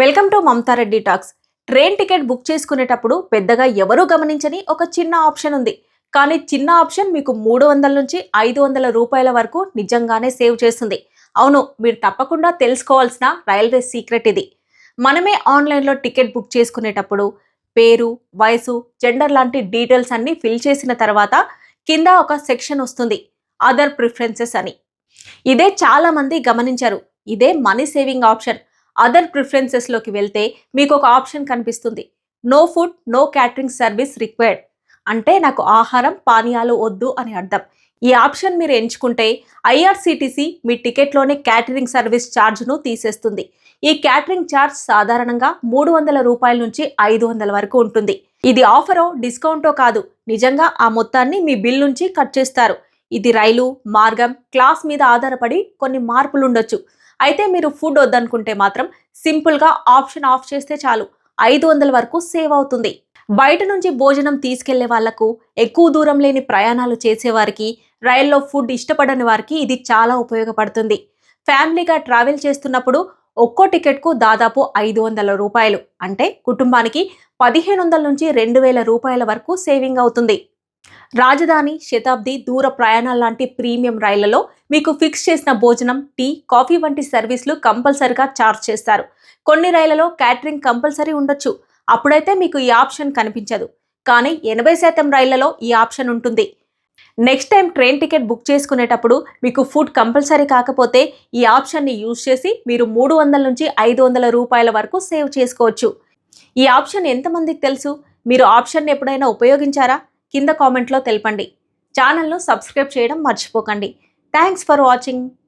Welcome to Mamatha Reddy talks. Train ticket book చేసుకునేటప్పుడు పెద్దగా ఎవరూ గమనించని ఒక చిన్న ఆప్షన్ ఉంది. కానీ చిన్న ఆప్షన్ మీకు మూడు వందల నుంచి ఐదు వందల రూపాయల వరకు నిజంగానే సేవ్ చేస్తుంది. అవును మీరు తప్పకుండా తెలుసుకోవాల్సిన రైల్వే సీక్రెట్ ఇది. మనమే ఆన్లైన్లో టికెట్ బుక్ చేసుకునేటప్పుడు పేరు వయసు జెండర్ లాంటి డీటెయిల్స్ అన్ని ఫిల్ చేసిన తర్వాత కింద ఒక సెక్షన్ వస్తుంది. అదర్ ప్రిఫరెన్సెస్ అని. ఇదే చాలామంది గమనించారు. ఇదే మనీ సేవింగ్ ఆప్షన్. అదర్ ప్రిఫరెన్సెస్లోకి వెళ్తే మీకు ఒక ఆప్షన్ కనిపిస్తుంది. No food no catering service required అంటే నాకు ఆహారం పానీయాలు వద్దు అని అర్థం. ఈ ఆప్షన్ మీరు ఎంచుకుంటే ఐఆర్సీటీసీ మీ టికెట్లోనే క్యాటరింగ్ సర్వీస్ ఛార్జ్ను తీసేస్తుంది. ఈ క్యాటరింగ్ ఛార్జ్ సాధారణంగా మూడు వందల రూపాయల నుంచి ఐదు వందల వరకు ఉంటుంది. ఇది ఆఫరో డిస్కౌంటో కాదు. నిజంగా ఆ మొత్తాన్ని మీ బిల్ నుంచి కట్ చేస్తారు. ఇది రైలు మార్గం క్లాస్ మీద ఆధారపడి కొన్ని మార్పులుండొచ్చు. అయితే మీరు ఫుడ్ వద్దనుకుంటే మాత్రం సింపుల్గా ఆప్షన్ ఆఫ్ చేస్తే చాలు. ఐదు వందల వరకు సేవ్ అవుతుంది. బయట నుంచి భోజనం తీసుకెళ్ళే వాళ్ళకు ఎక్కువ దూరం లేని ప్రయాణాలు చేసేవారికి రైల్లో ఫుడ్ ఇష్టపడని వారికి ఇది చాలా ఉపయోగపడుతుంది. ఫ్యామిలీగా ట్రావెల్ చేస్తున్నప్పుడు ఒక్కో టికెట్కు దాదాపు ఐదు వందల రూపాయలు. అంటే కుటుంబానికి పదిహేను వందల నుంచి రెండు వేల రూపాయల వరకు సేవింగ్ అవుతుంది. రాజధాని శతాబ్ది దూర ప్రయాణాల లాంటి ప్రీమియం రైళ్ళలో మీకు ఫిక్స్ చేసిన భోజనం టీ కాఫీ వంటి సర్వీసులు కంపల్సరిగా ఛార్జ్ చేస్తారు. కొన్ని రైళ్ళలో క్యాటరింగ్ కంపల్సరీ ఉండొచ్చు. అప్పుడైతే మీకు ఈ ఆప్షన్ కనిపించదు. కానీ ఎనభై శాతం రైళ్ళలో ఈ ఆప్షన్ ఉంటుంది. Next time train ticket book చేసుకునేటప్పుడు మీకు ఫుడ్ కంపల్సరీ కాకపోతే ఈ ఆప్షన్ని యూజ్ చేసి మీరు మూడు వందల నుంచి ఐదు వందల రూపాయల వరకు సేవ్ చేసుకోవచ్చు. ఈ ఆప్షన్ ఎంతమందికి తెలుసు? మీరు ఆప్షన్ ఎప్పుడైనా ఉపయోగించారా? కింద కామెంట్లో తెలపండి. ఛానల్ను సబ్స్క్రైబ్ చేయడం మర్చిపోకండి. Thanks for watching.